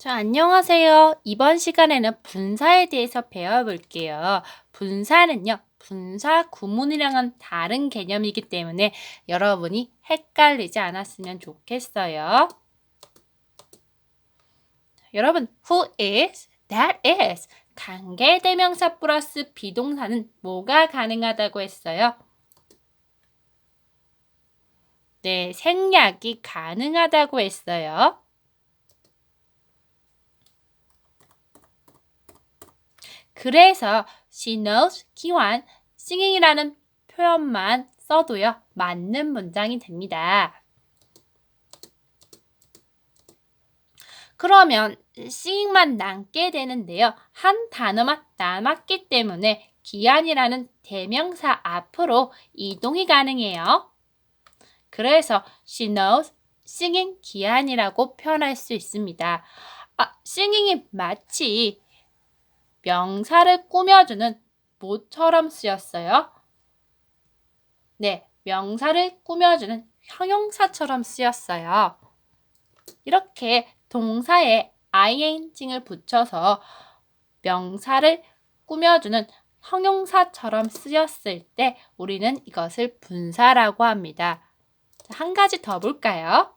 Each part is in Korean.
자, 안녕하세요. 이번 시간에는 분사에 대해서 배워볼게요. 분사는요, 분사 구문이랑은 다른 개념이기 때문에 여러분이 헷갈리지 않았으면 좋겠어요. 여러분, who is, that is. 관계 대명사 플러스 비동사는 뭐가 가능하다고 했어요? 네, 생략이 가능하다고 했어요. 그래서 she knows 기환 singing이라는 표현만 써도요. 맞는 문장이 됩니다. 그러면 singing만 남게 되는데요. 한 단어만 남았기 때문에 기한이라는 대명사 앞으로 이동이 가능해요. 그래서 she knows singing 기한이라고 표현할 수 있습니다. 아, singing이 마치 명사를 꾸며주는 뭐처럼 쓰였어요? 네, 명사를 꾸며주는 형용사처럼 쓰였어요. 이렇게 동사에 ing을 붙여서 명사를 꾸며주는 형용사처럼 쓰였을 때 우리는 이것을 분사라고 합니다. 한 가지 더 볼까요?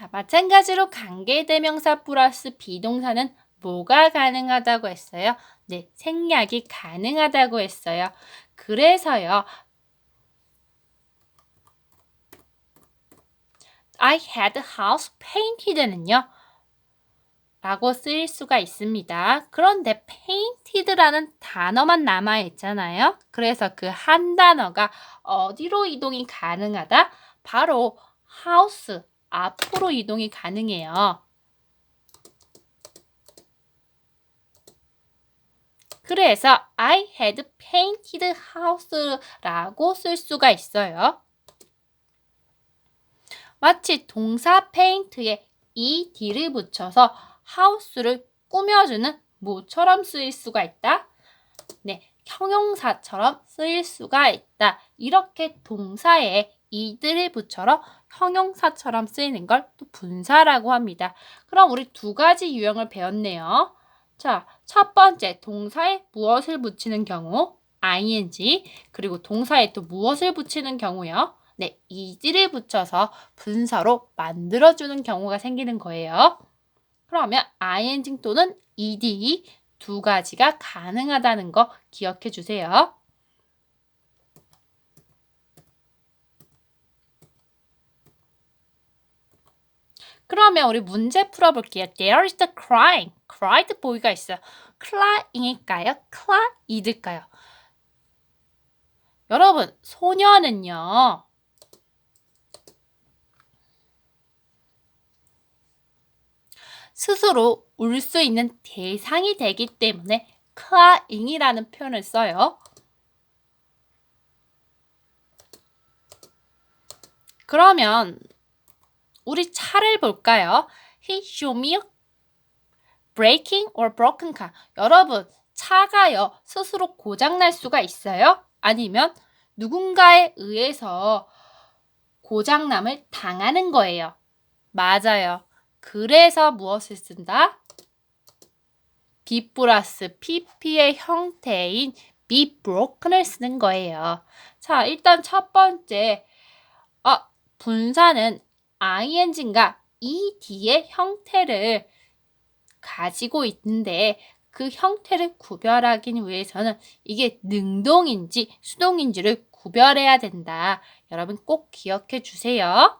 자, 마찬가지로 관계대명사 플러스 비동사는 뭐가 가능하다고 했어요? 네, 생략이 가능하다고 했어요. 그래서요. I had a house painted는요. 라고 쓰일 수가 있습니다. 그런데 painted라는 단어만 남아 있잖아요. 그래서 그 한 단어가 어디로 이동이 가능하다? 바로 house, 앞으로 이동이 가능해요. 그래서 I had painted house라고 쓸 수가 있어요. 마치 동사 paint에 ed를 붙여서 house를 꾸며주는 뭐처럼 쓰일 수가 있다? 네, 형용사처럼 쓰일 수가 있다. 이렇게 동사에 이들을 붙여서 형용사처럼 쓰이는 걸 또 분사라고 합니다. 그럼 우리 두 가지 유형을 배웠네요. 자, 첫 번째 동사에 무엇을 붙이는 경우 ing 그리고 동사에 또 무엇을 붙이는 경우요. 네, 이지를 붙여서 분사로 만들어 주는 경우가 생기는 거예요. 그러면 ing 또는 ed 두 가지가 가능하다는 거 기억해 주세요. 그러면 우리 문제 풀어볼게요. There is the crying. cried boy가 있어요. crying일까요? cry일까요? 여러분, 소녀는요. 스스로 울 수 있는 대상이 되기 때문에 crying이라는 표현을 써요. 그러면 우리 차를 볼까요? He showed me breaking or broken car. 여러분, 차가요. 스스로 고장날 수가 있어요? 아니면 누군가에 의해서 고장남을 당하는 거예요. 맞아요. 그래서 무엇을 쓴다? be 플러스 pp의 형태인 be broken을 쓰는 거예요. 자, 일단 첫 번째, 어, 분사는 ing인가 ed의 형태를 가지고 있는데 그 형태를 구별하기 위해서는 이게 능동인지 수동인지를 구별해야 된다. 여러분 꼭 기억해 주세요.